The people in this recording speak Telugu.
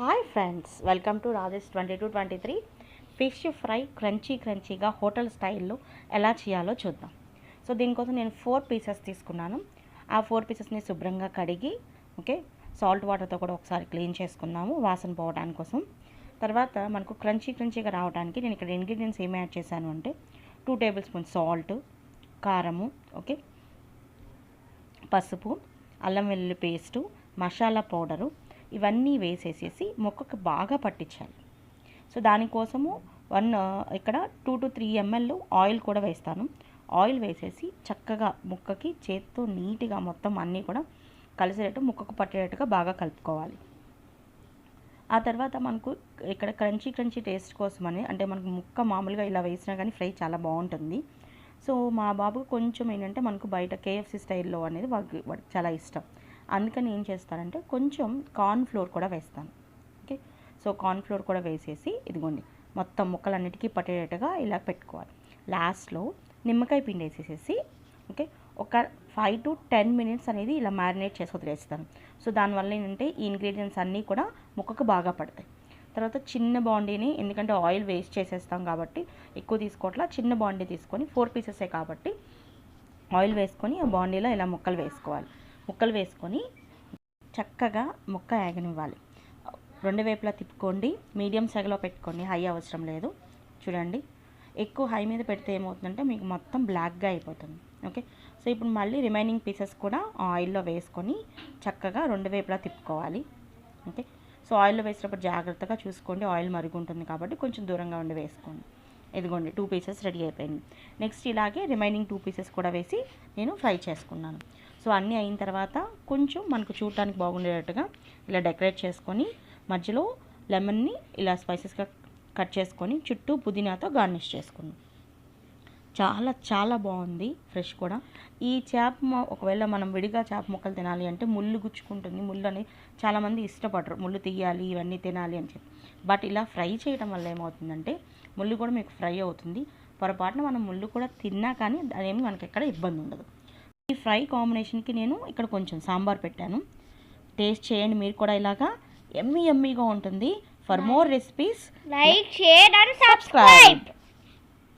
Hi friends welcome to Rajesh twenty two twenty three fish fry crunchy క్రంచీగా హోటల్ స్టైల్లో ఎలా చేయాలో చూద్దాం. సో దీనికోసం నేను ఫోర్ పీసెస్ తీసుకున్నాను. ఆ ఫోర్ పీసెస్ని శుభ్రంగా కడిగి ఓకే సాల్ట్ వాటర్తో కూడా ఒకసారి క్లీన్ చేసుకున్నాము వాసన పోవడానికి కోసం. తర్వాత మనకు క్రంచీ క్రంచీగా రావడానికి నేను ఇక్కడ ఇంగ్రీడియంట్స్ ఏమి యాడ్ చేశాను అంటే టూ టేబుల్ స్పూన్ సాల్ట్ కారము ఓకే పసుపు అల్లం వెల్లుల్లి పేస్టు మసాలా పౌడరు ఇవన్నీ వేసేసేసి మొక్కకు బాగా పట్టించాలి. సో దానికోసము వన్ ఇక్కడ two to three ml oil కూడా వేస్తాను. ఆయిల్ వేసేసి చక్కగా ముక్కకి చేత్తో నీట్గా మొత్తం అన్నీ కూడా కలిసేటట్టు ముక్కకు పట్టేటట్టుగా బాగా కలుపుకోవాలి. ఆ తర్వాత మనకు ఇక్కడ క్రంచీ క్రంచీ టేస్ట్ కోసమని అంటే మనకు ముక్క మామూలుగా ఇలా వేసినా కానీ ఫ్రై చాలా బాగుంటుంది. సో మా బాబుకు కొంచెం ఏంటంటే మనకు బయట కేఎఫ్సి స్టైల్లో అనేది వాడికి వాడికి చాలా ఇష్టం. అందుకని ఏం చేస్తానంటే కొంచెం కార్న్ ఫ్లోర్ కూడా వేస్తాను. ఓకే సో కార్న్ ఫ్లోర్ కూడా వేసేసి ఇదిగోండి మొత్తం ముక్కలన్నిటికీ పట్టేటట్టుగా ఇలా పెట్టుకోవాలి. లాస్ట్లో నిమ్మకాయ పిండి వేసేసేసి ఓకే ఒక ఫైవ్ టు టెన్ మినిట్స్ అనేది ఇలా మ్యారినేట్ చేసి వదిలేస్తాను. సో దానివల్ల ఏంటంటే ఈ ఇంగ్రీడియంట్స్ అన్నీ కూడా ముక్కకు బాగా పడతాయి. తర్వాత చిన్న బాండీని ఎందుకంటే ఆయిల్ వేస్ట్ చేసేస్తాం కాబట్టి ఎక్కువ తీసుకోవట్లా చిన్న బాండీ తీసుకొని ఫోర్ పీసెసే కాబట్టి ఆయిల్ వేసుకొని ఆ బాండీలో ఇలా ముక్కలు వేసుకోవాలి. ముక్కలు వేసుకొని చక్కగా ముక్క ఏగనివ్వాలి. రెండు వైపులా తిప్పుకోండి. మీడియం సెగలో పెట్టుకోండి. హై అవసరం లేదు. చూడండి. ఎక్కువ హై మీద పెడితే ఏమవుతుందంటే మీకు మొత్తం బ్లాక్గా అయిపోతుంది. ఓకే? సో ఇప్పుడు మళ్ళీ రిమైనింగ్ పీసెస్ కూడా ఆయిల్లో వేసుకొని చక్కగా రెండు వైపులా తిప్పుకోవాలి. ఓకే? సో ఆయిల్లో వేసినప్పుడు జాగ్రత్తగా చూసుకోండి. ఆయిల్ మరుగుంటుంది కాబట్టి కొంచెం దూరంగా ఉండి వేసుకోండి. ఇదిగోండి టూ పీసెస్ రెడీ అయిపోయింది. నెక్స్ట్ ఇలాగే రిమైనింగ్ టూ పీసెస్ కూడా వేసి నేను ఫ్రై చేసుకున్నాను. సో అన్నీ అయిన తర్వాత కొంచెం మనకు చూడటానికి బాగుండేటట్టుగా ఇలా డెకరేట్ చేసుకొని మధ్యలో లెమన్ని ఇలా స్పైసెస్గా కట్ చేసుకొని చుట్టూ పుదీనాతో గార్నిష్ చేసుకున్నాం చాలా చాలా బాగుంది ఫ్రెష్ కూడా. ఈ చేప ఒకవేళ మనం విడిగా చేప ముక్కలు తినాలి అంటే ముళ్ళు గుచ్చుకుంటుంది. ముళ్ళు అనేది చాలామంది ఇష్టపడరు. ముళ్ళు తీయాలి ఇవన్నీ తినాలి అని చెప్పి. బట్ ఇలా ఫ్రై చేయడం వల్ల ఏమవుతుందంటే ముళ్ళు కూడా మీకు ఫ్రై అవుతుంది. పొరపాటున మనం ముళ్ళు కూడా తిన్నా కానీ అదేమి మనకి ఎక్కడ ఇబ్బంది ఉండదు. ఈ ఫ్రై కాంబినేషన్కి నేను ఇక్కడ కొంచెం సాంబార్ పెట్టాను టేస్ట్ చేయండి మీరు కూడా ఇలాగా ఎమ్మీ ఎమ్మీగా ఉంటుంది for more recipes share, and subscribe. subscribe.